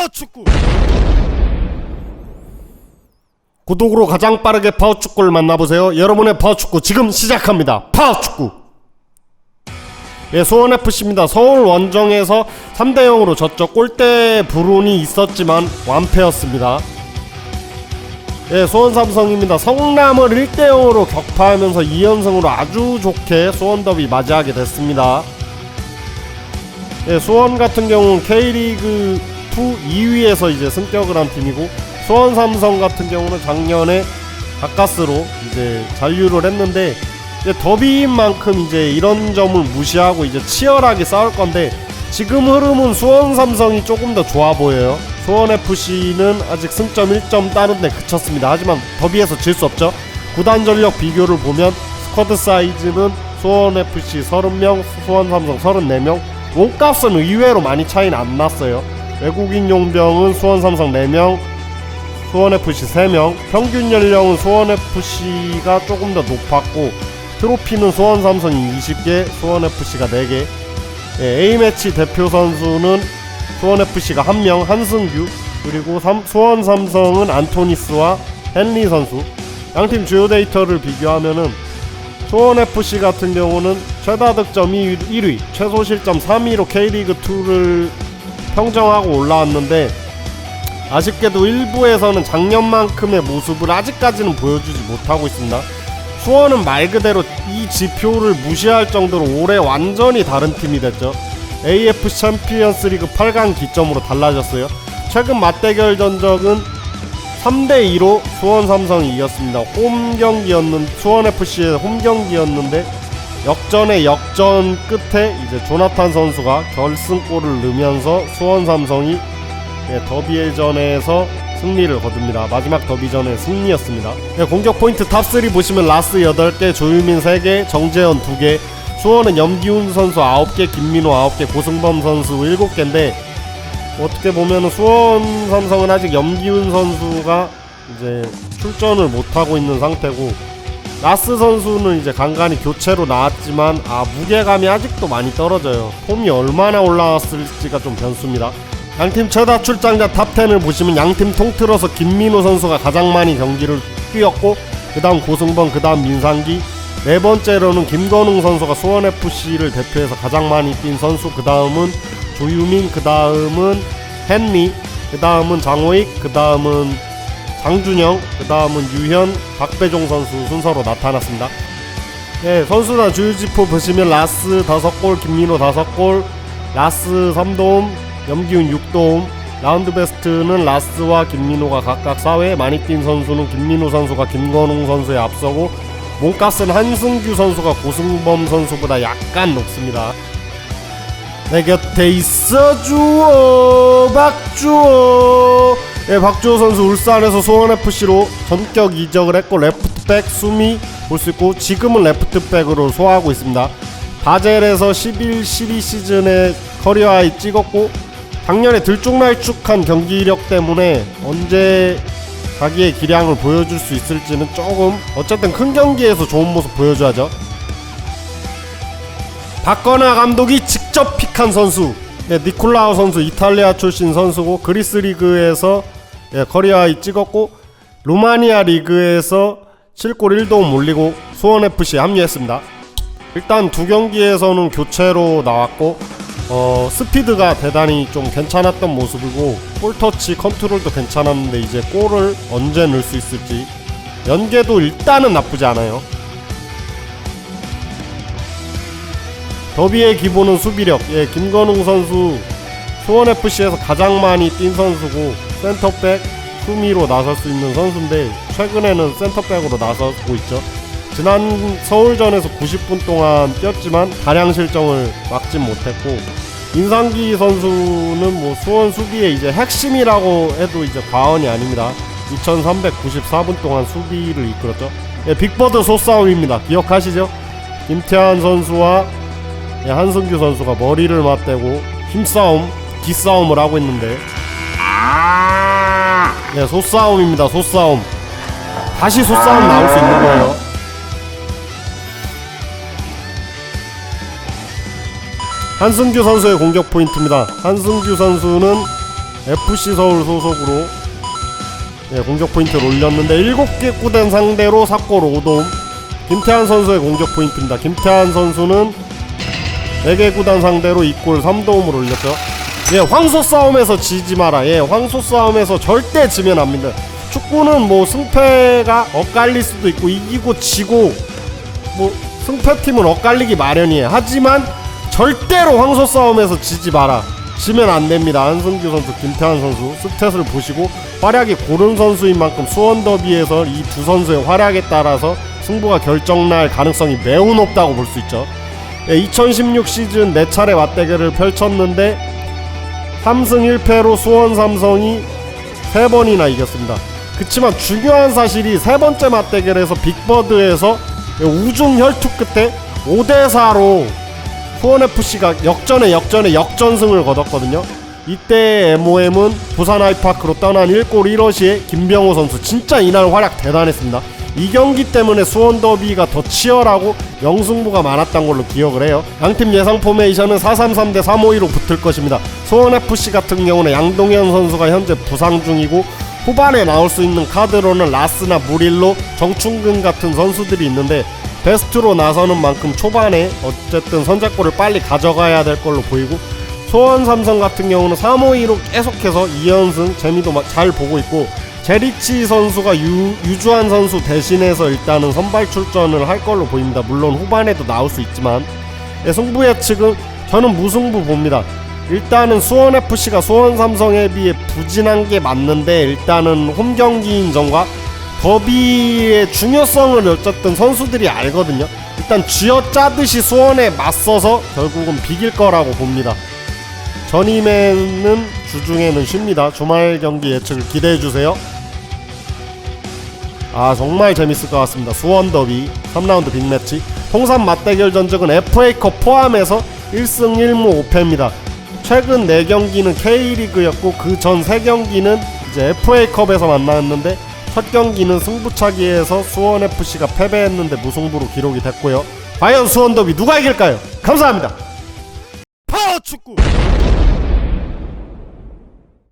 파워축구 구독으로 가장 빠르게 파워축구를 만나보세요 여러분의 파워축구 지금 시작합니다 파워축구 예, 수원FC입니다. 서울 원정에서 3대0으로 졌죠. 골대 불운이 있었지만 완패였습니다. 예, 수원 삼성입니다. 성남을 1대0으로 격파하면서 2연승으로 아주 좋게 수원 더비 맞이하게 됐습니다. 예, 수원 같은 경우는 K리그 2 2위에서 이제 승격을 한 팀이고 수원 삼성 같은 경우는 작년에 가까스로 이제 잔류를 했는데 이제 더비인 만큼 이제 이런 점을 무시하고 이제 치열하게 싸울 건데 지금 흐름은 수원 삼성이 조금 더 좋아 보여요. 수원 FC는 아직 승점 1점 따는데 그쳤습니다. 하지만 더비에서 질 수 없죠. 구단 전력 비교를 보면 스쿼드 사이즈는 수원 FC 30명, 수원 삼성 34명. 몸값은 의외로 많이 차이는 안 났어요. 외국인 용병은 수원 삼성 4명, 수원 FC 3명, 평균 연령은 수원 FC가 조금 더 높았고 트로피는 수원 삼성이 20개, 수원 FC가 4개. 예, A매치 대표 선수는 수원 FC가 1명, 한승규. 그리고 삼, 수원 삼성은 안토니스와 헨리 선수. 양팀 주요 데이터를 비교하면은 수원 FC 같은 경우는 최다 득점이 1위, 최소 실점 3위로 K리그 2를 평정하고 올라왔는데 아쉽게도 일부에서는 작년만큼의 모습을 아직까지는 보여주지 못하고 있습니다. 수원은 말 그대로 이 지표를 무시할 정도로 올해 완전히 다른 팀이 됐죠. AF 챔피언스 리그 8강 기점으로 달라졌어요. 최근 맞대결 전적은 3대 2로 수원 삼성이 이겼습니다. 홈 경기였는 수원 FC의 홈 경기였는데 역전의 역전 끝에 이제 조나탄 선수가 결승골을 넣으면서 수원 삼성이 예, 더비전에서 승리를 거둡니다. 마지막 더비전의 승리였습니다. 네, 공격 포인트 탑3 보시면 라스 8개, 조유민 3개, 정재현 2개, 수원은 염기훈 선수 9개, 김민호 9개, 고승범 선수 7개인데 어떻게 보면 수원 삼성은 아직 염기훈 선수가 이제 출전을 못하고 있는 상태고 라스 선수는 이제 간간히 교체로 나왔지만 아 무게감이 아직도 많이 떨어져요. 폼이 얼마나 올라왔을지가 좀 변수입니다. 양팀 최다 출장자 탑10을 보시면 양팀 통틀어서 김민호 선수가 가장 많이 경기를 뛰었고 그 다음 고승범 그 다음 민상기 네 번째로는 김건웅 선수가 수원FC를 대표해서 가장 많이 뛴 선수 그 다음은 조유민 그 다음은 헨리 그 다음은 장호익 그 다음은 장준영 그 다음은 유현 박배종 선수 순서로 나타났습니다. 네, 선수단 주유지표 보시면 라스 5골 김민호 5골 라스 3도움 염기훈 6도움. 라운드 베스트는 라스와 김민호가 각각 4회 많이 뛴 선수는 김민호 선수가 김건웅 선수에 앞서고 몸값은 한승규 선수가 고승범 선수보다 약간 높습니다. 내 곁에 있어주어 박주호 네, 박주호 선수 울산에서 수원FC로 전격 이적을 했고 레프트백 수미 볼 수 있고 지금은 레프트백으로 소화하고 있습니다 바젤에서 11, 12 시즌에 커리어 하이 찍었고 작년에 들쭉날쭉한 경기력 때문에 언제 자기의 기량을 보여줄 수 있을지는 조금 어쨌든 큰 경기에서 좋은 모습 보여줘야죠. 박건아 감독이 직접 픽한 선수 예, 니콜라우 선수 이탈리아 출신 선수고 그리스 리그에서 예, 커리어하이 찍었고 루마니아 리그에서 7골 1도움 올리고 수원FC에 합류했습니다. 일단 두 경기에서는 교체로 나왔고 어, 스피드가 대단히 좀 괜찮았던 모습이고 볼터치 컨트롤도 괜찮았는데 이제 골을 언제 넣을 수 있을지 연계도 일단은 나쁘지 않아요. 더비의 기본은 수비력. 예, 김건웅 선수 수원 FC에서 가장 많이 뛴 선수고 센터백 수미로 나설 수 있는 선수인데 최근에는 센터백으로 나서고 있죠. 지난 서울전에서 90분 동안 뛰었지만 다량 실점을 막진 못했고 인상기 선수는 뭐 수원 수비의 이제 핵심이라고 해도 이제 과언이 아닙니다. 2,394분 동안 수비를 이끌었죠. 예, 빅버드 소싸움입니다. 기억하시죠? 김태환 선수와 예, 한승규 선수가 머리를 맞대고 힘싸움, 기싸움을 하고 있는데 예, 소싸움입니다. 소싸움. 다시 소싸움 나올 수 있는 거예요. 한승규 선수의 공격 포인트입니다. 한승규 선수는 FC 서울 소속으로 예, 공격 포인트를 올렸는데 7개 구단 상대로 4골 5도움 김태환 선수의 공격 포인트입니다. 김태환 선수는 4개 구단 상대로 2골 3도움을 올렸죠. 예, 황소 싸움에서 지지 마라. 예, 황소 싸움에서 절대 지면 안 됩니다. 축구는 뭐 승패가 엇갈릴 수도 있고 이기고 지고 뭐 승패팀은 엇갈리기 마련이에요. 하지만 절대로 황소 싸움에서 지지 마라. 지면 안 됩니다. 안승규 선수, 김태환 선수 스탯을 보시고 활약이 고른 선수인 만큼 수원 더비에서 이 두 선수의 활약에 따라서 승부가 결정날 가능성이 매우 높다고 볼 수 있죠. 예, 2016 시즌 4차례 맞대결을 펼쳤는데 3승 1패로 수원 삼성이 3번이나 이겼습니다. 그치만 중요한 사실이 세 번째 맞대결에서 빅버드에서 우중 혈투 끝에 5대4로 수원FC가 역전에 역전에 역전승을 거뒀거든요. 이때 MOM은 부산 아이파크로 떠난 1골 1어시의 김병호 선수 진짜 이날 활약 대단했습니다. 이 경기 때문에 수원 더비가 더 치열하고 영승부가 많았던 걸로 기억을 해요. 양팀 예상 포메이션은 4-3-3 대 3-5-2로 붙을 것입니다. 수원 FC 같은 경우는 양동현 선수가 현재 부상 중이고 후반에 나올 수 있는 카드로는 라스나 무릴로 정충근 같은 선수들이 있는데 베스트로 나서는 만큼 초반에 어쨌든 선제골을 빨리 가져가야 될 걸로 보이고 소원 삼성 같은 경우는 3-5-2로 계속해서 2연승 재미도 마- 잘 보고 있고 제리치 선수가 유, 유주한 선수 대신해서 일단은 선발 출전을 할 걸로 보입니다. 물론 후반에도 나올 수 있지만 예, 승부 예측은 저는 무승부 봅니다. 일단은 수원 FC가 수원 삼성에 비해 부진한 게 맞는데 일단은 홈 경기인 점과 더비의 중요성을 어쨌든 선수들이 알거든요. 일단 쥐어 짜듯이 수원에 맞서서 결국은 비길 거라고 봅니다. 전임에는 주중에는 쉽니다. 주말 경기 예측을 기대해 주세요. 아 정말 재밌을 것 같습니다. 수원 더비 3라운드 빅매치 통산 맞대결 전적은 FA컵 포함해서 1승 1무 5패입니다. 최근 4경기는 K리그였고 그 전 3경기는 이제 FA컵에서 만났는데 첫 경기는 승부차기에서 수원FC가 패배했는데 무승부로 기록이 됐고요. 과연 수원 더비 누가 이길까요? 감사합니다.